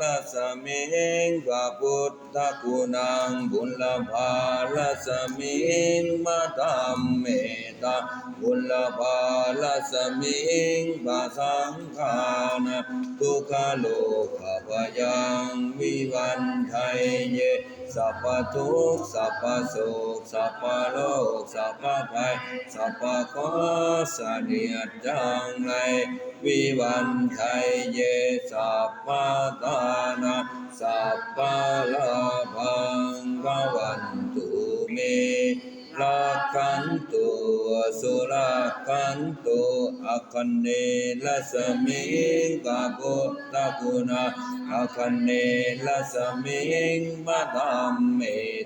ลสมิงพระพุทธคุณังบุญละภาลสมิงมาตามเมตตาบุญละภาลสมิงพระสังฆานะทุกขโลกภยัง วิวันไทยเยสัพพทุกสัพพโศกสัพพโลกสัพพภัยสัพพโคสเนียจังไรวิวันไทยเยสัพพตานาสัพพลาภังวันตุเมลักขัน สุรากันตุอัคคเนลสมิงกาโกตะกุณาอัคคเนลสมิงมาตามเม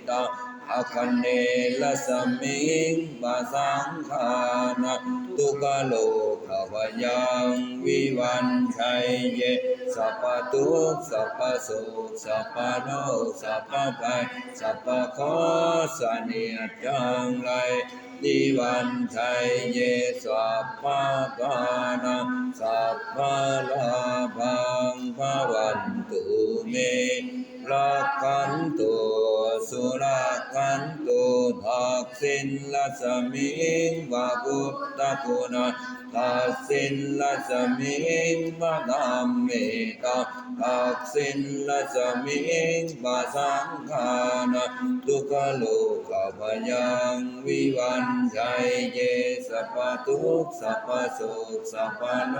ตาอัคคเนลสมิงบาสังฆานะ ทุกโลกภยังวิวันชัยเยสัพพทุกสัพพโศกสัพพโลกสัพพภัยสัพพโคสเนียจังไรนิวันชัยเยสัพพะกานังสัพพะลาภังภวันตุเมรักขันตุสุรักขันตุทั กษิณลัสมิงวาพุทธคุณาทักษิณลัสมิงวะธรรมเมตตาทักษิณลัสมิงวะสังฆานะทุกโลกภยังวิวันชัยเยสัพพทุกสัพพโศกสัพพโล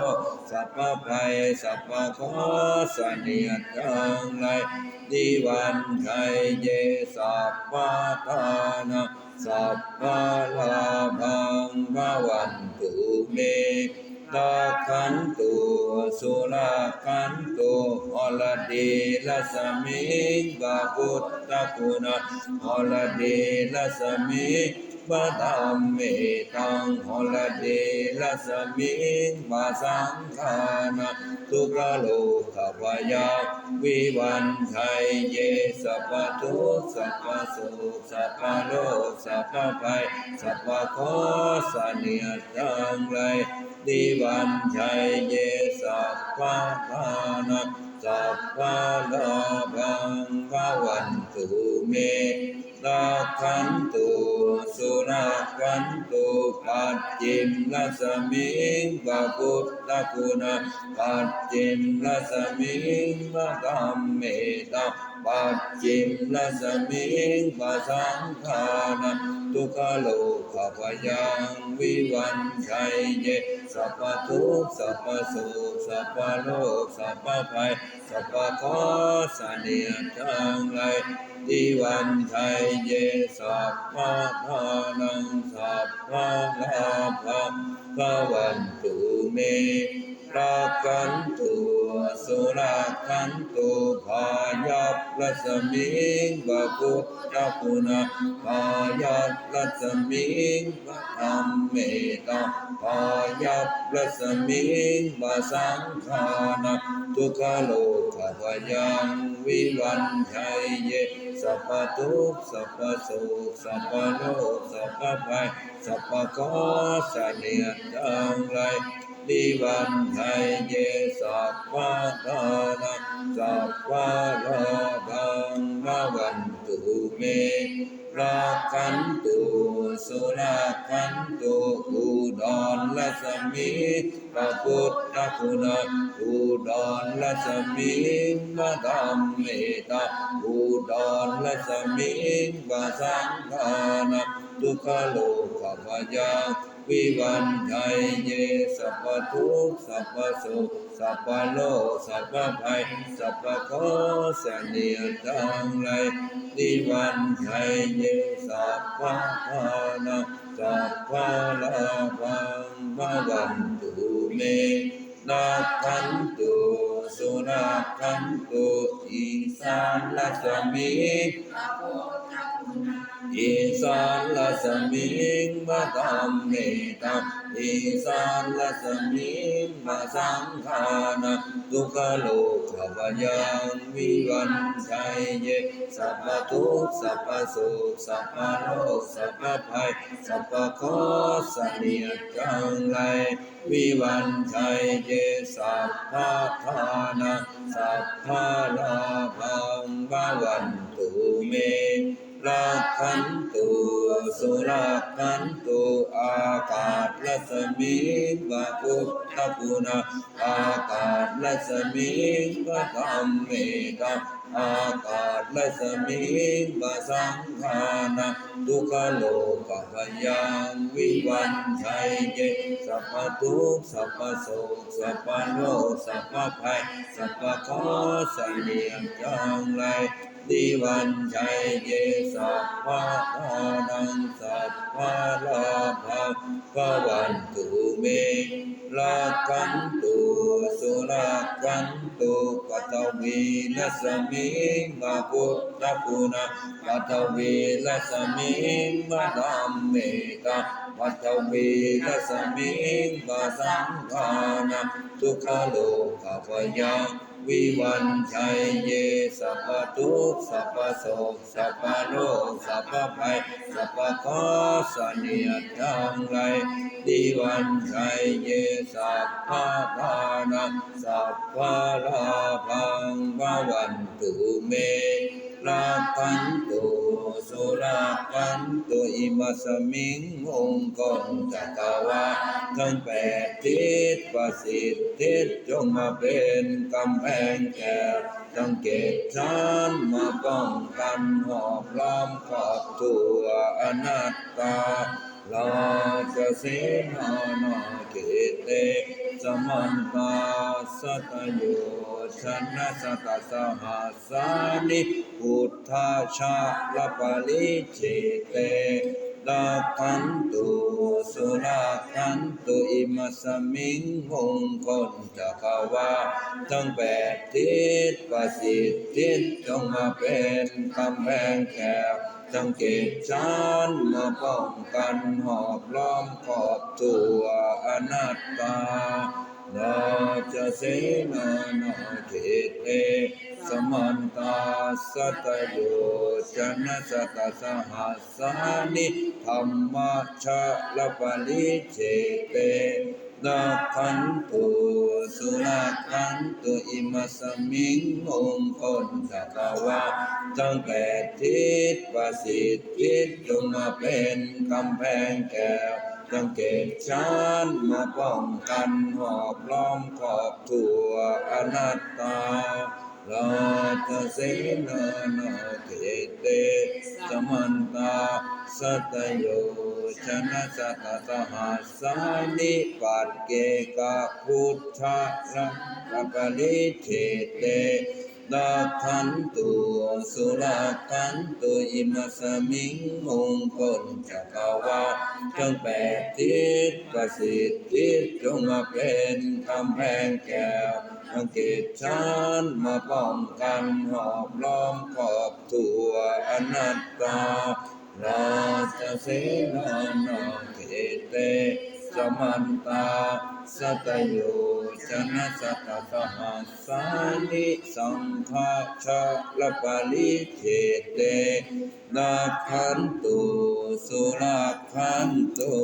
สัพพภัยสัพพโคสเนียจังไรนิวันชัยเยสัพพทานะ สัพพะลาภังภวันตุเมตาขันตุสุลาขันตุอลดีละสมิงบาพุตตะคุณาอลดีละสมิง บาธรรมเมตังอลดีลสมิงบาสังฆานะทุกโลกภยาวิวันชัยเยสัพพทุสัพพโศกสัพพโลกสัพพภัยสัพพโคสเนียจังไรนิวันชัยเยสัพพะทานะสัพพะลาภังภวันตุเม ราคันตุสุราคันตุปัจจิมลาสมิงบาพุทธคุณาปัจจิมลาสมิงบาธัมเมตตาปัจจิมลาสมิงบาสังฆานะ ทุกขโลกภยังวิวันชัยเยสัพพทุกสัพพโศกสัพพโลกสัพพภัยสัพพโคสเนียจังไรนิวันชัยเยสัพพะทานังสัพพะลาภังภวันตุเมรักันตุสุรัก ขันตุพายัพรัสมิงบาพุทธคุณาพายัพรัสมิงบาธรรมเมตตาพายัพรัสมิงบาสังฆานะทุกขโลกภยังวิวันชัยเยสัพพทุกสัพพโศกสัพพโลกสัพพภัยสัพพโคสเนียจังไร นิวันไทยเยสัพพะทานะสัพพะลาภังภวันตุเมรักขันตุสุราขันตุอุดรละสมิพระพุทธคุณาอุดรละสมิพระธรรมเมตตาอุดรละสมิงบาสังฆานะทุกขโลกภยัง วิวันชัยเยสัพพทุกสัพพโศกสัพพโลสัพพภัยสัพพโคสเนียจังไรนิวันชัยเยสัพพะทานะสัพพลาภังภวันตุเมนาคันตุสุราคันตุอีสานลัสมิพระพุทธคุณา อิสานละสมิงมะตัมเมตังอิสานละสมิงมะสังฆานะทุกขโลกวยังวิวันชัยเยสัพพทุกสัพพสุขสัพพโลกสัพพภัยสัพพโคสเนียจังไรวิวันชัยเยสัพพทานะสัพพลาภังบวันตุเม รักขันตุสุรักขันตุอากาศรัศมีวะพุทธคุณาอากาศรัศมีวะธรรมเมตาอากาศรัศมีวะสังฆานะทุกโลกพยังวิวันชัยเยสัพพทุกสัพพโศกสัพพโลสัพพภัยสัพพโคสเนียมจังไรดิวันชัยเยสัพพะทานังสัพพะลาภะกวันตุเมรักขันตุสุรักขันตุปัตวีนัสมิงมาพุทธคุณาปัตวีนัสมิงมาธัมเมตาปัตวีนัสมิงมาสังฆานะทุกขโล วยังวิวันชัยเยสัพพทุกสัพพโศกสัพพโรสัพพภัยสัพพโคสเนียจังไรดิวันชัยเยสัพพทานังสัพพลาภังบวันตุเมรักขันตุสุรักขันตุอิมัสมิงองค์กรจักรวาลทั้งแปดทิศประสิทธิจงมาเป็นกำแพงแก่สังเกตฉันมาป้องกันหอบล้อมขอบตัวอนัตตาลาจะเสนานาเกเตสมันตาสตโยชนะสตสหัสานิพุทธาชาลปลิเจเต รักขันตุสุรักขันตุอิมัสมิงมงคลจักรวาทั้งแปดทิศประสิทธิจงมาเป็นกำแพงแก้วสังเกตฉันมาป้องกันหอบล้อมขอบตัวอนัตตา ราชเสนานาเขเตสมันตาสตโยชนะสตสหัสานิธรรมชาลปลิเจเตนักขันตุสุนักขันตุอิมัสมิงมงคลจักรวาลทั้งแปดทิศประสิทธิ์จงมาเป็นกำแพงแก้ว สังเกตฉันมาป้องกันหอบล้อมขอบทั่วอนัตตาราชเสนานาเขเตสมันตาสตโยชนะสตสหัสสานิปัตเกกะพุทธะรักปลิเทเต ดักขันตุสุรักขันตุอิมัสมิงมงคลจักรวาลทั้งแปดทิศประสิทธิจงมาเป็นกำแพงแก้วสังเกตฉันมาป้องกันหอบล้อมขอบทั่วอนัตตาราชเสนานาเขเตสมันตาสตโย ชนะสตสหัสสานิสังฆาชาลปาลิเทเตนาคันตุสุราคันตุ